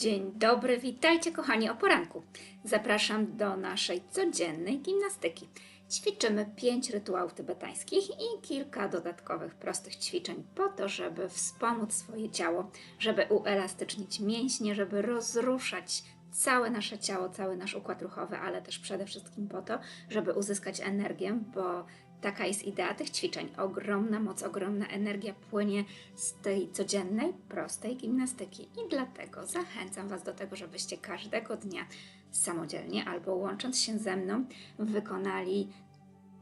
Dzień dobry, witajcie kochani o poranku. Zapraszam do naszej codziennej gimnastyki. Ćwiczymy pięć rytuałów tybetańskich i kilka dodatkowych prostych ćwiczeń po to, żeby wspomóc swoje ciało, żeby uelastycznić mięśnie, żeby rozruszać całe nasze ciało, cały nasz układ ruchowy, ale też przede wszystkim po to, żeby uzyskać energię, bo Taka jest idea tych ćwiczeń. Ogromna moc, ogromna energia płynie z tej codziennej, prostej gimnastyki. I dlatego zachęcam Was do tego, żebyście każdego dnia samodzielnie albo łącząc się ze mną wykonali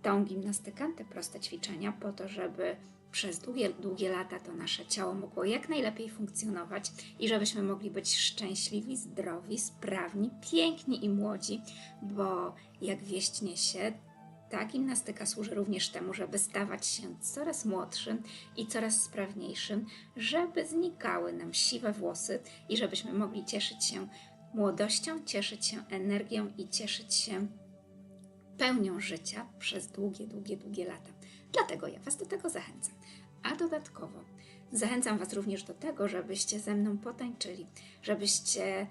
tą gimnastykę, te proste ćwiczenia, po to, żeby przez długie, długie lata to nasze ciało mogło jak najlepiej funkcjonować i żebyśmy mogli być szczęśliwi, zdrowi, sprawni, piękni i młodzi, bo jak wieść niesie, ta gimnastyka służy również temu, żeby stawać się coraz młodszym i coraz sprawniejszym, żeby znikały nam siwe włosy i żebyśmy mogli cieszyć się młodością, cieszyć się energią i cieszyć się pełnią życia przez długie, długie, długie lata. Dlatego ja Was do tego zachęcam. A dodatkowo zachęcam Was również do tego, żebyście ze mną potańczyli, żebyście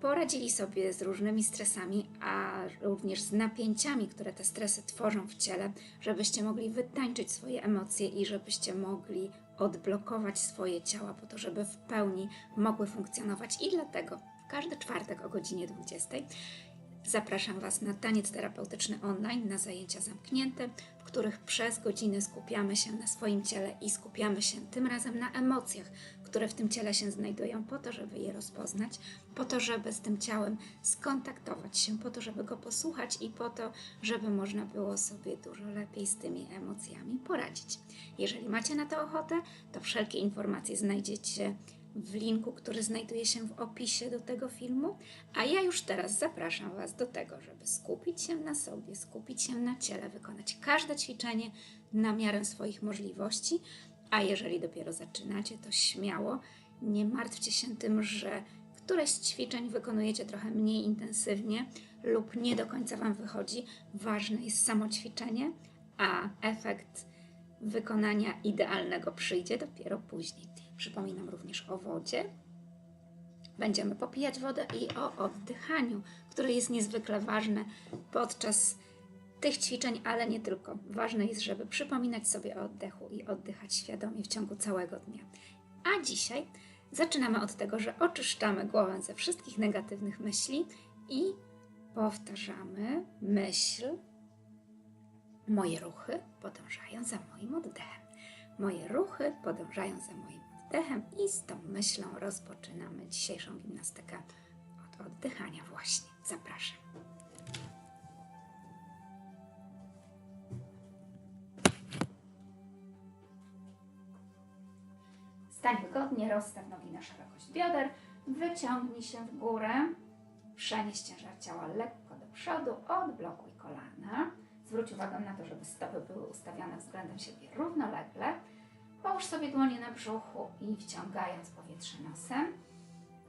poradzili sobie z różnymi stresami, a również z napięciami, które te stresy tworzą w ciele, żebyście mogli wytańczyć swoje emocje i żebyście mogli odblokować swoje ciała po to, żeby w pełni mogły funkcjonować. I dlatego każdy czwartek o godzinie 20 Zapraszam Was na taniec terapeutyczny online, na zajęcia zamknięte, w których przez godziny skupiamy się na swoim ciele i skupiamy się tym razem na emocjach, które w tym ciele się znajdują, po to, żeby je rozpoznać, po to, żeby z tym ciałem skontaktować się, po to, żeby go posłuchać i po to, żeby można było sobie dużo lepiej z tymi emocjami poradzić. Jeżeli macie na to ochotę, to wszelkie informacje znajdziecie w linku, który znajduje się w opisie do tego filmu. A ja już teraz zapraszam Was do tego, żeby skupić się na sobie, skupić się na ciele, wykonać każde ćwiczenie na miarę swoich możliwości. A jeżeli dopiero zaczynacie, to śmiało nie martwcie się tym, że któreś z ćwiczeń wykonujecie trochę mniej intensywnie lub nie do końca Wam wychodzi. Ważne jest samo ćwiczenie, a efekt wykonania idealnego przyjdzie dopiero później. Przypominam również o wodzie. Będziemy popijać wodę i o oddychaniu, które jest niezwykle ważne podczas tych ćwiczeń, ale nie tylko. Ważne jest, żeby przypominać sobie o oddechu i oddychać świadomie w ciągu całego dnia. A dzisiaj zaczynamy od tego, że oczyszczamy głowę ze wszystkich negatywnych myśli i powtarzamy myśl. Moje ruchy podążają za moim oddechem. Moje ruchy podążają za moim oddechem i z tą myślą rozpoczynamy dzisiejszą gimnastykę od oddychania właśnie. Zapraszam. Stań wygodnie, rozstaw nogi na szerokość bioder, wyciągnij się w górę, przenieś ciężar ciała lekko do przodu, odblokuj kolana. Zwróć uwagę na to, żeby stopy były ustawione względem siebie równolegle. Połóż sobie dłonie na brzuchu i wciągając powietrze nosem,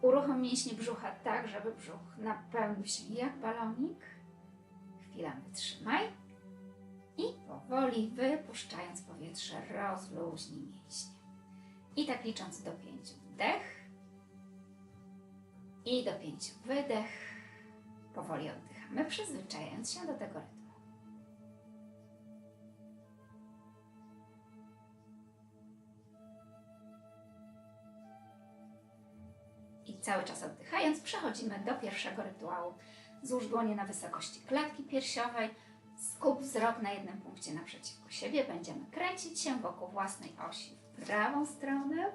uruchom mięśnie brzucha tak, żeby brzuch napełnił się jak balonik. Chwilę wytrzymaj i powoli wypuszczając powietrze rozluźnij mięśnie. I tak licząc do pięciu wdech i do pięciu wydech. Powoli oddychamy, przyzwyczajając się do tego rytmu. I cały czas oddychając, przechodzimy do pierwszego rytuału. Złóż dłonie na wysokości klatki piersiowej, skup wzrok na jednym punkcie naprzeciwko siebie. Będziemy kręcić się wokół własnej osi prawą stronę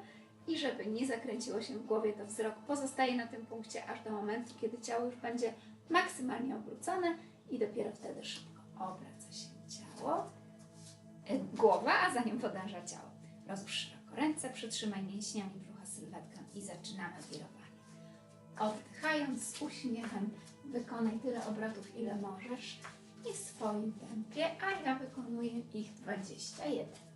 i żeby nie zakręciło się w głowie, to wzrok pozostaje na tym punkcie aż do momentu, kiedy ciało już będzie maksymalnie obrócone i dopiero wtedy szybko obraca się ciało, e, głowa, a za nią podąża ciało. Rozłóż szeroko ręce, przytrzymaj mięśniami brzucha sylwetkę i zaczynamy wirowanie. Oddychając z uśmiechem, wykonaj tyle obrotów, ile możesz i w swoim tempie, a ja wykonuję ich 21.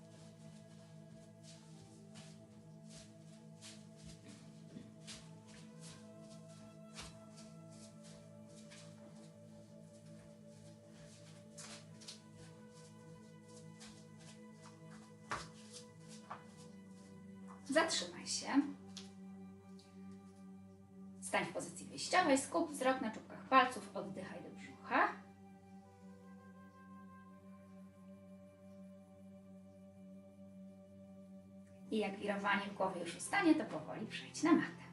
wyjściowej, skup wzrok na czubkach palców, oddychaj do brzucha. I jak wirowanie w głowie już ustanie, to powoli przejdź na matę.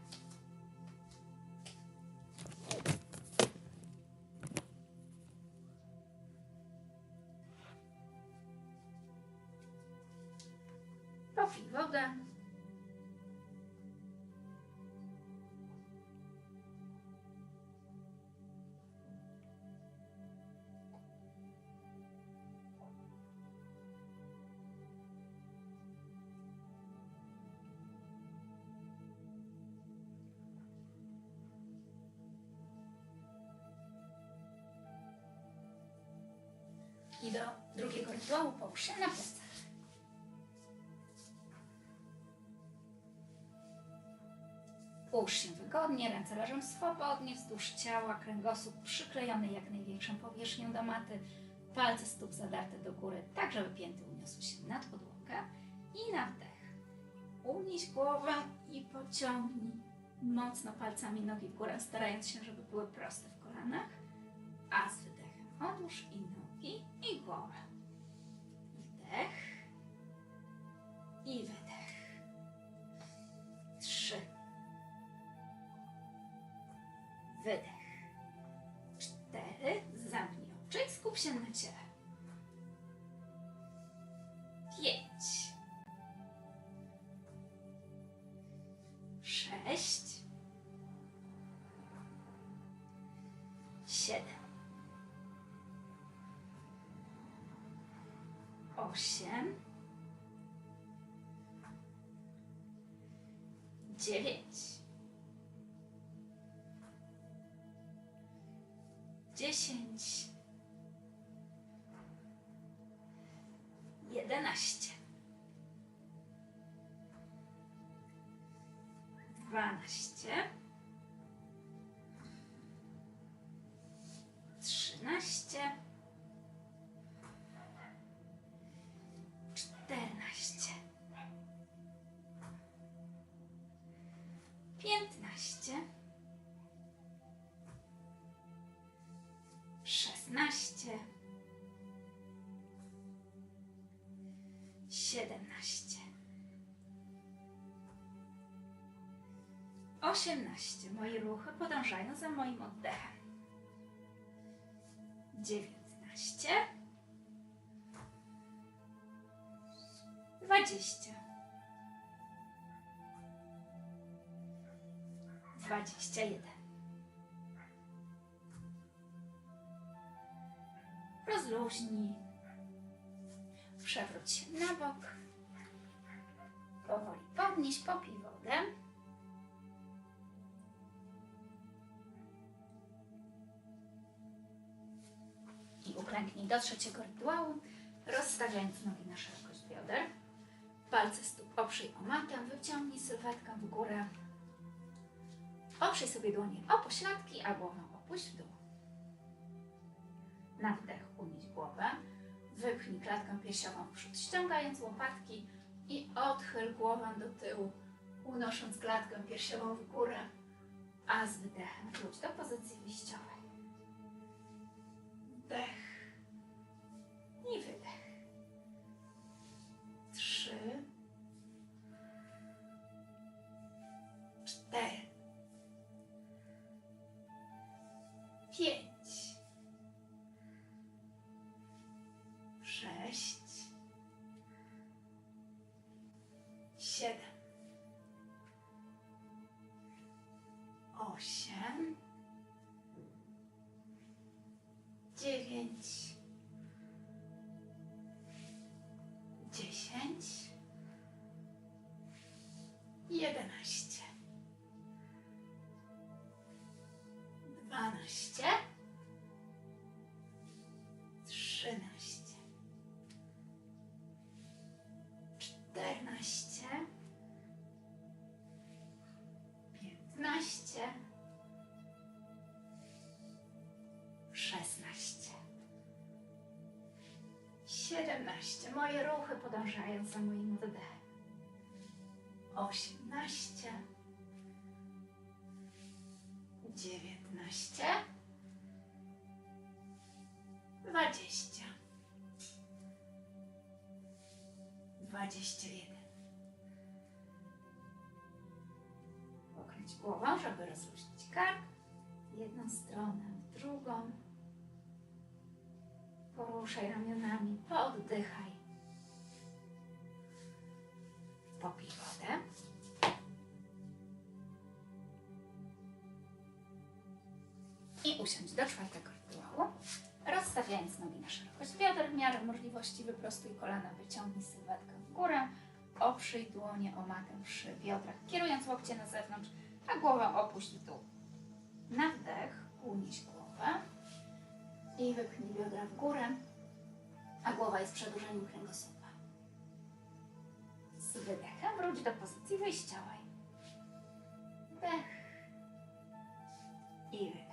Popij wodę. Rytuału połóż na plecach. Połóż się wygodnie, ręce leżą swobodnie wzdłuż ciała, kręgosłup przyklejony jak największą powierzchnią do maty, palce stóp zadarte do góry, tak żeby pięty uniosły się nad podłogę i na wdech. Unieś głowę i pociągnij mocno palcami nogi w górę, starając się, żeby były proste w kolanach, a z wydechem odłóż i nogi się na ciele. Pięć. Sześć. Siedem. Osiem. Dziewięć. Jedenaście, dwanaście, trzynaście, czternaście, piętnaście. Siedemnaście, osiemnaście. Moje ruchy podążają za moim oddechem. Dziewiętnaście, dwadzieścia, dwadzieścia jeden. rozluźnij. Przewróć się na bok. Powoli podnieś, popij wodę. I uklęknij do trzeciego rytuału, rozstawiając nogi na szerokość bioder. Palce stóp oprzyj o matę, wyciągnij sylwetkę w górę. Oprzyj sobie dłonie o pośladki, a głowę opuść w dół. Na wdech unieś głowę, wypchnij klatkę piersiową w przód, ściągając łopatki i odchyl głowę do tyłu, unosząc klatkę piersiową w górę, a z wydechem wróć do pozycji wyjściowej. Wdech sześć, siedem, osiem, dziewięć, dziesięć, jedenaście, dwanaście, 17. Moje ruchy podążają za moim oddechem. 18. 19. 20. 21. Pokryć głową, żeby rozluźnić kark. Jedną stronę, drugą. Poruszaj ramionami, poddychaj. Popij wodę. I usiądź do czwartego rytuału, rozstawiając nogi na szerokość bioder, w miarę możliwości wyprostuj kolana, wyciągnij sylwetkę w górę, oprzyj dłonie o matę przy biodrach, kierując łokcie na zewnątrz, a głowę opuść w dół. Na wdech unieś głowę i wypchnij biodra w górę, a głowa jest przedłużeniem kręgosłupa. Z wydechem wróć do pozycji wyjściowej. Wdech i wydech.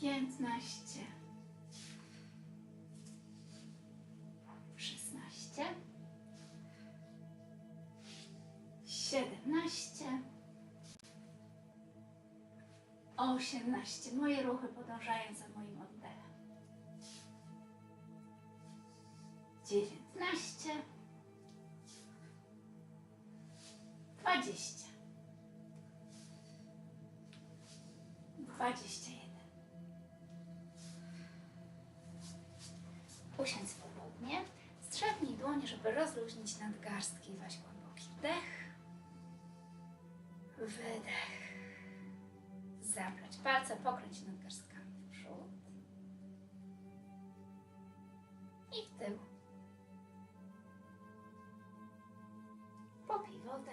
Piętnaście. Szesnaście. Siedemnaście. Osiemnaście. Moje ruchy podążają za moim oddechem. Dziewiętnaście. Palce, pokręć nadgarstkami w przód. I w tył. Popij wodę.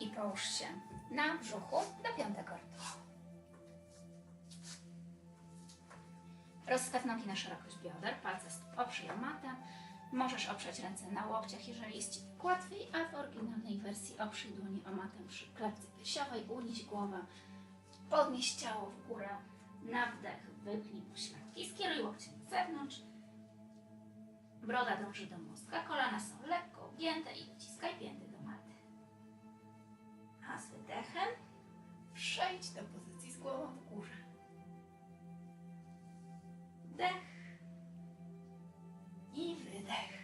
I połóż się na brzuchu do piątego rytuału. Rozstaw nogi na szerokość bioder, palce stóp oprzyj matę. Możesz oprzeć ręce na łokciach, jeżeli jest Ci tak łatwiej, a w oryginalnej wersji oprzyj dłonie o matę przy klatce piersiowej, unieś głowę, podnieś ciało w górę, na wdech wypnij pośladki, skieruj łokcie na zewnątrz, broda dąży do mózga, kolana są lekko ugięte i dociskaj pięty do maty. A z wydechem przejdź do pozycji z głową w górze. Wdech i wydech.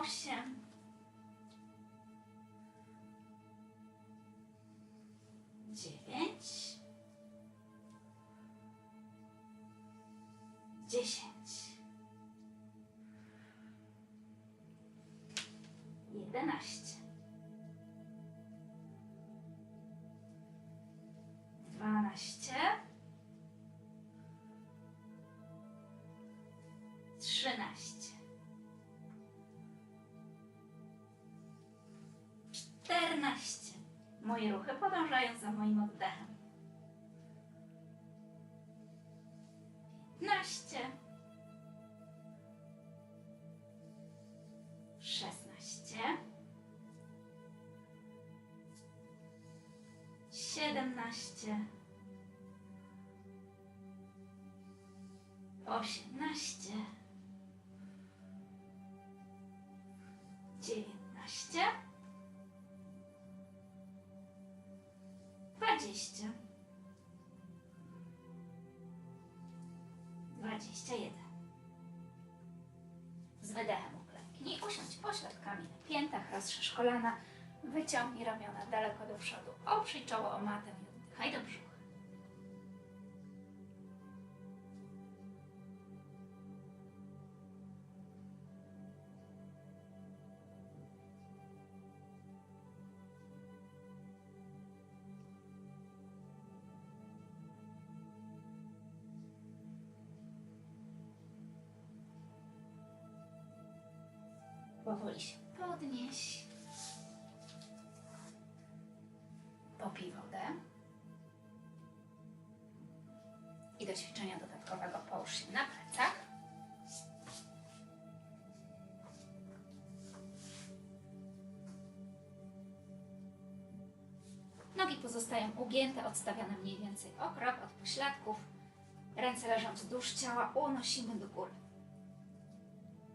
Osiem, dziewięć, dziesięć, jedenaście, dwanaście, trzynaście. moje ruchy, podążając za moim oddechem. 15 16 17 dwadzieścia, dwadzieścia jeden. Z wydechem uklęknij, usiądź pośladkami na piętach, rozszerz kolana, wyciągnij ramiona daleko do przodu, oprzyj czoło o matę i oddychaj. Do. Powoli się podnieś. Popij wodę. I do ćwiczenia dodatkowego połóż się na plecach. Nogi pozostają ugięte, odstawione mniej więcej o krok od pośladków. Ręce leżą wzdłuż ciała, unosimy do góry.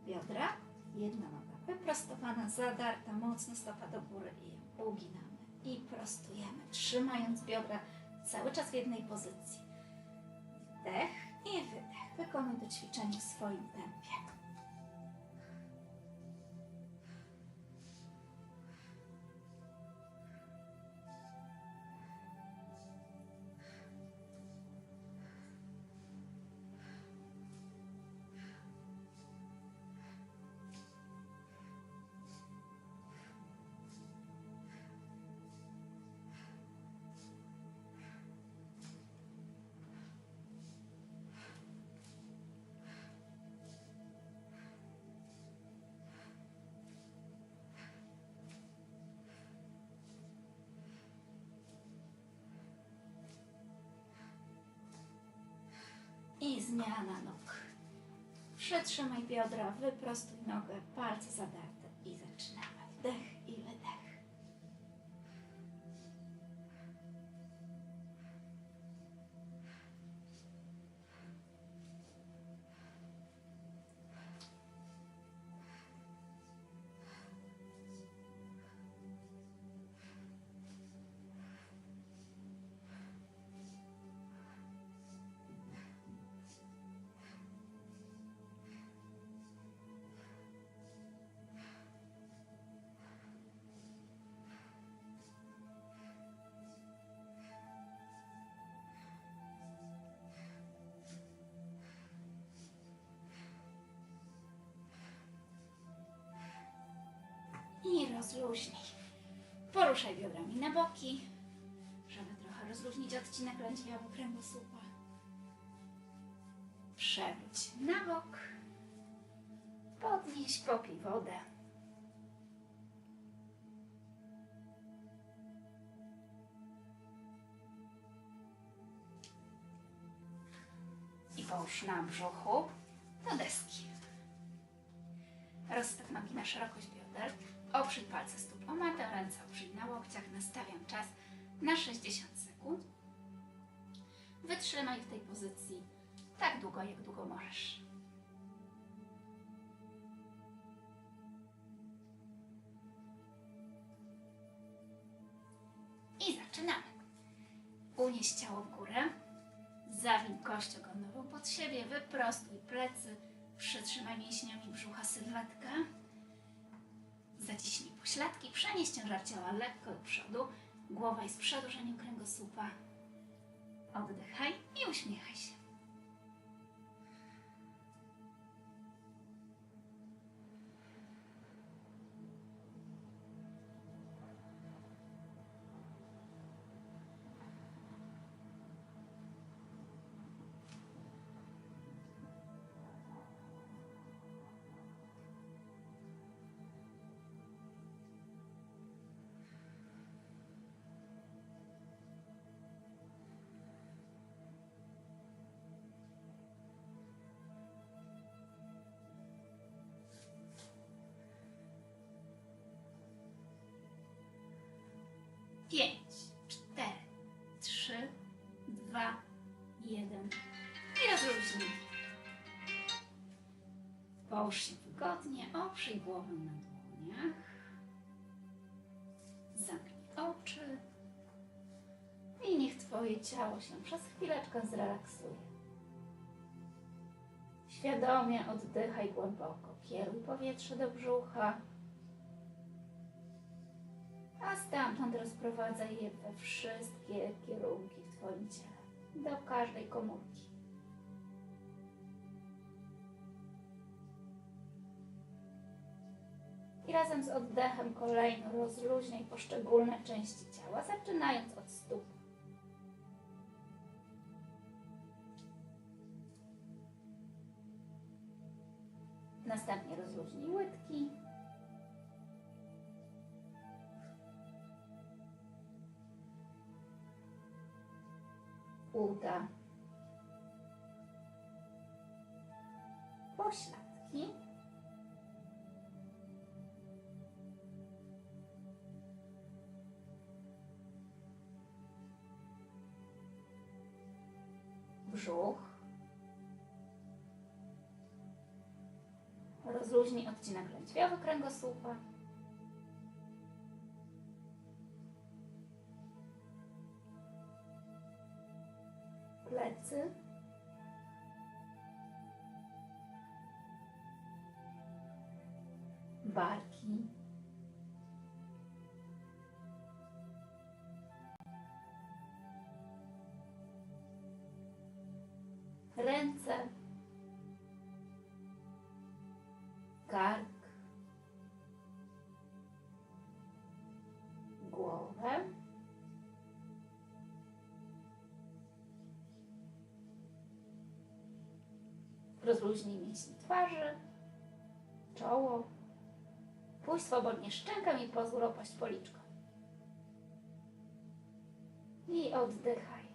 Biodra, jedna noga wyprostowana, zadarta, mocno stopa do góry i uginamy. I prostujemy, trzymając biodra cały czas w jednej pozycji. Wdech i wydech. Wykonuj to ćwiczenie w swoim tempie. Zmiana nóg. Przytrzymaj biodra, wyprostuj nogę, palce zadarte i zaczynamy. Wdech rozluźnij. Poruszaj biodrami na boki, żeby trochę rozluźnić odcinek lędźwiowego kręgosłupa. Przewróć na bok. Podnieś, popij wodę. I połóż na brzuchu do deski. Rozstaw nogi na szerokość bioder. Oprzyj palce stóp o matę, ręce oprzyj na łokciach. Nastawiam czas na 60 sekund. Wytrzymaj w tej pozycji tak długo, jak długo możesz. I zaczynamy. Unieś ciało w górę. Zawin kość ogonową pod siebie, wyprostuj plecy, przytrzymaj mięśniami brzucha sylwetkę. Zaciśnij pośladki, przenieś ciężar ciała lekko do przodu, głowa jest przedłużeniem kręgosłupa. Oddychaj i uśmiechaj się. Połóż się wygodnie, oprzyj głowę na dłoniach. Zamknij oczy. I niech Twoje ciało się przez chwileczkę zrelaksuje. Świadomie oddychaj głęboko. Kieruj powietrze do brzucha. A stamtąd rozprowadzaj je we wszystkie kierunki w Twoim ciele. Do każdej komórki. Razem z oddechem kolejno rozluźniaj poszczególne części ciała, zaczynając od stóp. Następnie rozluźnij łydki. Uda. Pośladki. Brzuch. Rozluźnij odcinek lędźwiowy kręgosłupa. Rozluźnij mięśnie twarzy, czoło, puść swobodnie szczękę i pozwól opaść policzką. I oddychaj.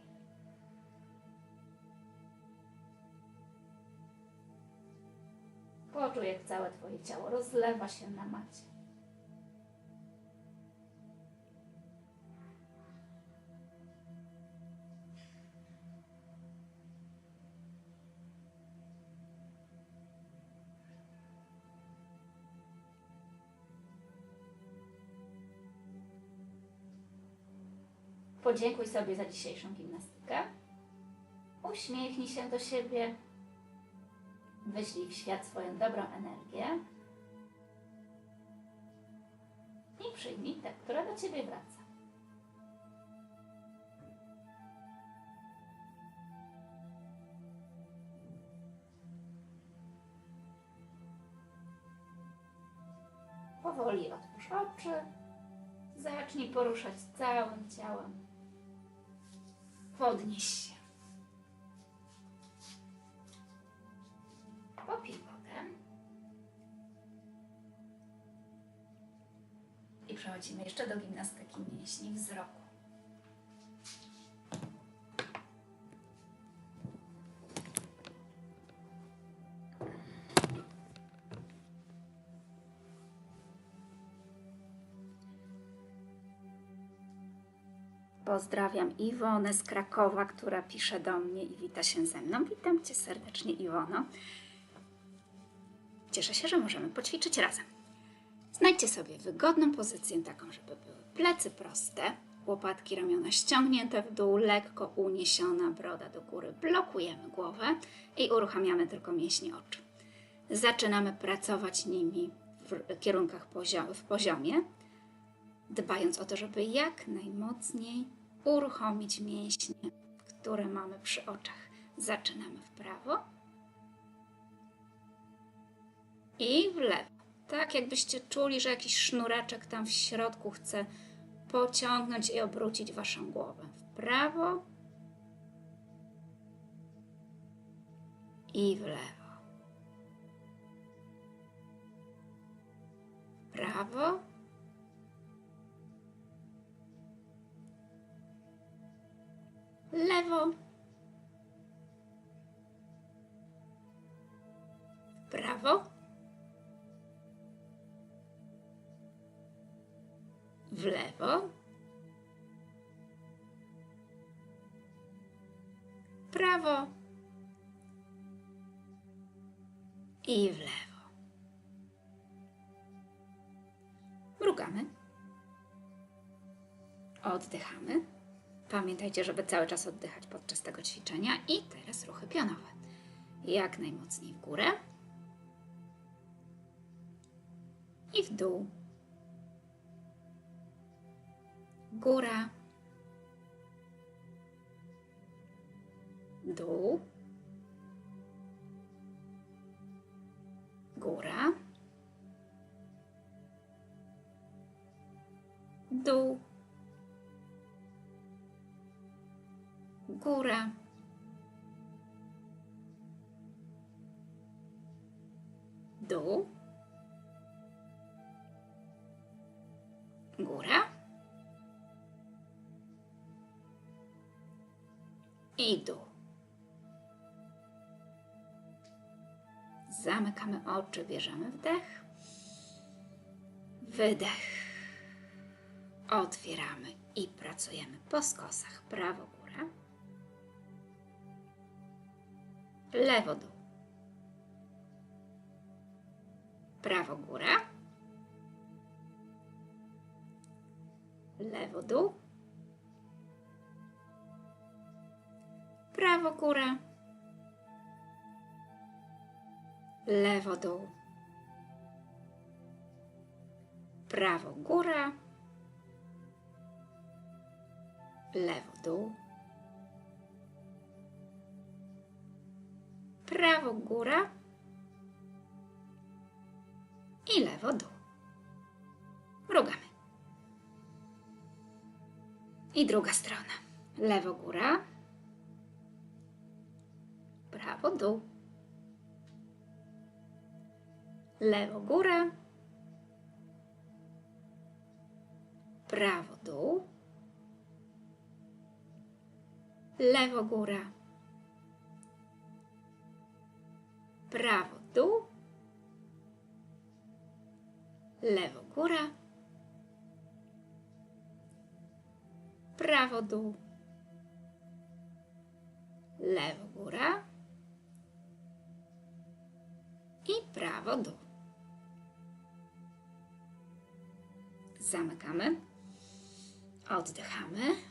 Poczuj, jak całe Twoje ciało rozlewa się na macie. Podziękuj sobie za dzisiejszą gimnastykę. Uśmiechnij się do siebie. Wyślij w świat swoją dobrą energię i przyjmij tę, która do Ciebie wraca. Powoli otwórz oczy. Zacznij poruszać całym ciałem. Podnieś się. Popij wodę. I przechodzimy jeszcze do gimnastyki mięśni wzroku. Pozdrawiam Iwonę z Krakowa, która pisze do mnie i wita się ze mną. Witam Cię serdecznie, Iwono. Cieszę się, że możemy poćwiczyć razem. Znajdźcie sobie wygodną pozycję, taką, żeby były plecy proste, łopatki ramiona ściągnięte w dół, lekko uniesiona broda do góry. Blokujemy głowę i uruchamiamy tylko mięśnie oczu. Zaczynamy pracować nimi w kierunkach pozio- w poziomie, dbając o to, żeby jak najmocniej uruchomić mięśnie, które mamy przy oczach. Zaczynamy w prawo i w lewo. Tak, jakbyście czuli, że jakiś sznureczek tam w środku chce pociągnąć i obrócić waszą głowę. W prawo i w lewo. W prawo lewo, prawo, w lewo, prawo i w lewo. Mrugamy. Oddychamy. Pamiętajcie, żeby cały czas oddychać podczas tego ćwiczenia. I teraz ruchy pionowe. Jak najmocniej w górę i w dół. Góra, dół, góra, dół, góra, dół, góra i dół. Zamykamy oczy, bierzemy wdech, wydech. Otwieramy i pracujemy po skosach. Prawo lewo dół, prawo góra, lewo dół, prawo góra, lewo dół, prawo góra, lewo dół, prawo góra i lewo dół. Mrugamy. I druga strona. Lewo góra, prawo dół, lewo góra, prawo dół, lewo góra, prawo dół, lewo góra, prawo dół, lewo góra. I prawo dół. Zamykamy, oddychamy.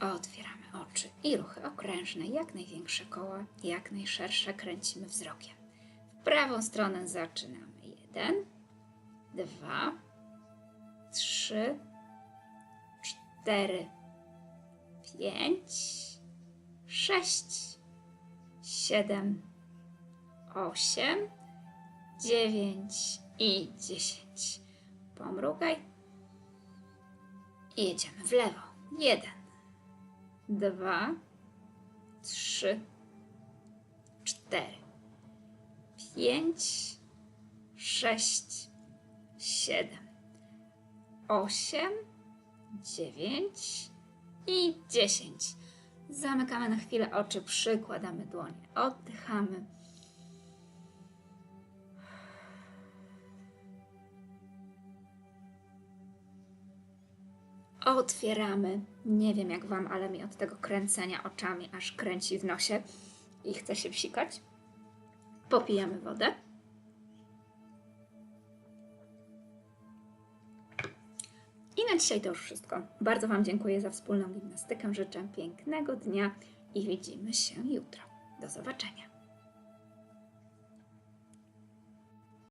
Otwieramy oczy i ruchy okrężne, jak największe koła, jak najszersze kręcimy wzrokiem. W prawą stronę zaczynamy. Jeden, dwa, trzy, cztery, pięć, sześć, siedem, osiem, dziewięć i dziesięć. Pomrugaj i jedziemy w lewo. Jeden, dwa, trzy, cztery, pięć, sześć, siedem, osiem, dziewięć. I dziesięć. Zamykamy na chwilę oczy, przykładamy dłonie, oddychamy. Otwieramy. Nie wiem jak Wam, ale mi od tego kręcenia oczami aż kręci w nosie i chce się wsikać. Popijamy wodę. I na dzisiaj to już wszystko. Bardzo Wam dziękuję za wspólną gimnastykę. Życzę pięknego dnia i widzimy się jutro. Do zobaczenia.